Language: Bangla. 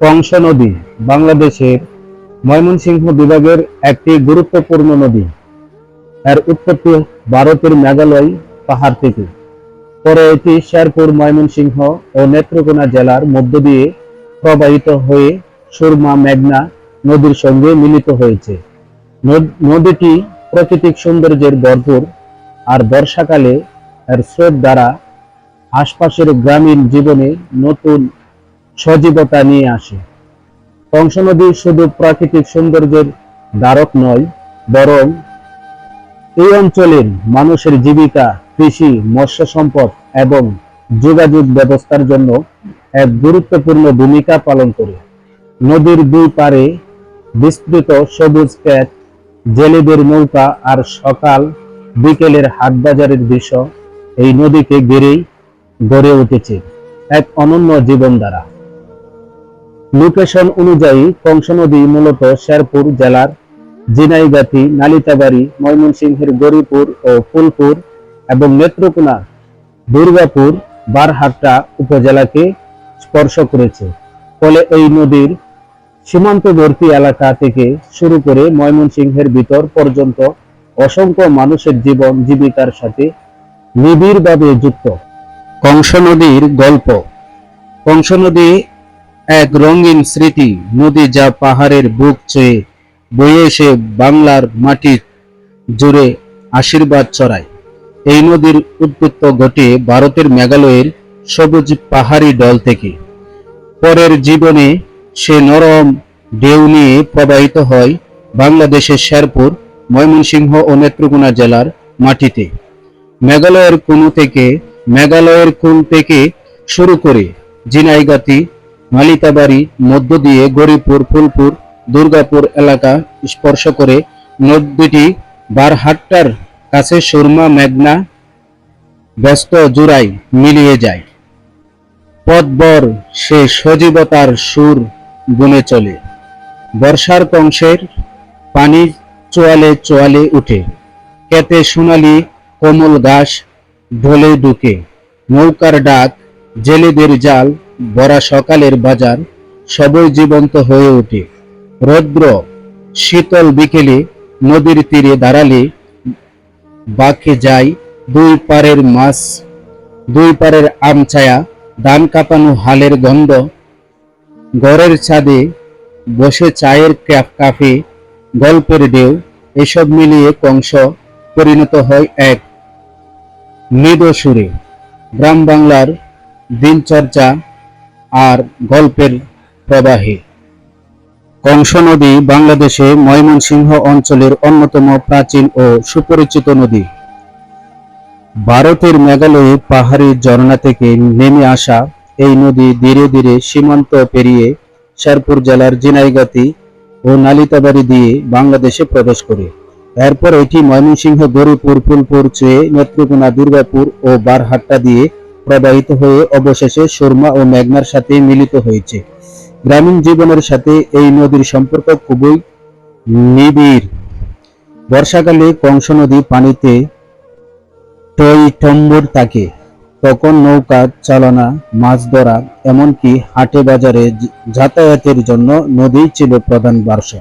কংস নদী বাংলাদেশের ময়মনসিংহ বিভাগের একটি গুরুত্বপূর্ণ নদী। এর উৎপত্তি ভারতের মেঘালয় পাহাড় থেকে। পরে এটি শেরপুর, ময়মনসিংহ ও নেত্রকোনা জেলার মধ্য দিয়ে প্রবাহিত হয়ে সুরমা, মেঘনা নদীর সঙ্গে মিলিত হয়েছে। নদ- নদীটি প্রাকৃতিক সৌন্দর্যের ভরপুর আর বর্ষাকালে এর স্রোত দ্বারা আশপাশের গ্রামীণ জীবনে নতুন সজীবতা নিয়ে আসে। কংস নদী শুধু প্রাকৃতিক সৌন্দর্যের দ্বারক নয়, বরং এই অঞ্চলের মানুষের জীবিকা, কৃষি, মৎস্য সম্পদ এবং যোগাযোগ ব্যবস্থার জন্য এক গুরুত্বপূর্ণ ভূমিকা পালন করে। নদীর দুই পারে বিস্তৃত সবুজ ক্ষেত, জেলেদের নৌকা আর সকাল বিকেলের হাটবাজারের দৃশ্য এই নদীকে ঘিরেই গড়ে উঠেছে এক অনন্য জীবনধারা। লোকেশন অনুযায়ী কংস নদী মূলত শেরপুর জেলার জিনাইগাতি, নালিতাবাড়ি, ময়মনসিংহের গরিপুর ও ফুলপুর এবং নেত্রকোনা, দুর্গাপুর, বারহাট্টা উপজেলাকে স্পর্শ করেছে। ফলে এই নদীর সীমান্তবর্তী এলাকা থেকে শুরু করে ময়মনসিংহের ভিতর পর্যন্ত অসংখ্য মানুষের জীবন জীবিকার সাথে নিবিড়ভাবে যুক্ত। কংস নদীর গল্প। কংস নদী এক রঙিন স্মৃতি নদী যা পাহাড়ের বুক চেয়ে বয়ে এসে বাংলার মাটি জুড়ে আশীর্বাদ ছড়ায়। এই নদীর উৎপত্তি ঘটে ভারতের মেঘালয়ের সবুজ পাহাড়ি ডল থেকে। পরের জীবনে সে নরম ঢেউ নিয়ে প্রবাহিত হয় বাংলাদেশের শেরপুর, ময়মনসিংহ ও নেত্রকোনা জেলার মাটিতে। মেঘালয়ের কোন থেকে, মেঘালয়ের কোন থেকে শুরু করে জিনাইগাতি মালিতাবাড়ি মধ্য দিয়ে গরিপুর ফুলপুর, দুর্গাপুর এলাকা স্পর্শ করে নদীটি বারহাট্টার কাছে সুরমা, মেঘনা, ব্যস্ত জুড়াই মিলিয়ে যায়। পথবর সে সজীবতার সুর গুনে চলে। বর্ষার কংসের পানি চোয়ালে চোয়ালে উঠে। কেতে সোনালি কোমল ঘাস ঢলে ঢুকে। নৌকার ডাক, জেলেদের জাল ভরা সকালের বাজার সবই জীবন্ত হয়ে ওঠে। রৌদ্র শীতল বিকেলে নদীর তীরে দাঁড়ালে বাঁকে যায় দুই পারের মাছ, দুই পারের আমছায়া ধান কাঁপানো হালের গন্ধ। ঘরের ছাদে বসে চায়ের কাফে, গল্পের ঢেউ, এসব মিলিয়ে কংস পরিণত হয় এক মৃদু সুরে। গ্রাম বাংলার দিনচর্চা আর গল্পের প্রবাহে। কংস নদী বাংলাদেশে ময়মনসিংহ অঞ্চলের অন্যতম প্রাচীন ও সুপরিচিত নদী। ভারতের মেঘালয়ে পাহাড়ি ঝর্ণা থেকে নেমে আসা এই নদী ধীরে ধীরে সীমান্ত পেরিয়ে শেরপুর জেলার জিনাইগাতি ও নালিতাবাড়ি দিয়ে বাংলাদেশে প্রবেশ করে। এরপর এটি ময়মনসিংহ গরিপুর ফুলপুর চেয়ে নেত্রকোনা, দুর্গাপুর ও বারহাট্টা দিয়ে প্রবাহিত হয়ে অবশেষে সুরমা ও মেঘনার সাথে মিলিত হয়েছে। গ্রামীণ জীবনের সাথে এই নদীর সম্পর্ক খুবই নিবিড়। বর্ষাকালে কংস নদী পানিতে টই টম্বর থাকে। তখন নৌকা, চালনা, মাছ ধরা, এমনকি হাটে বাজারে যাতায়াতের জন্য নদী ছিল প্রধান বার্সা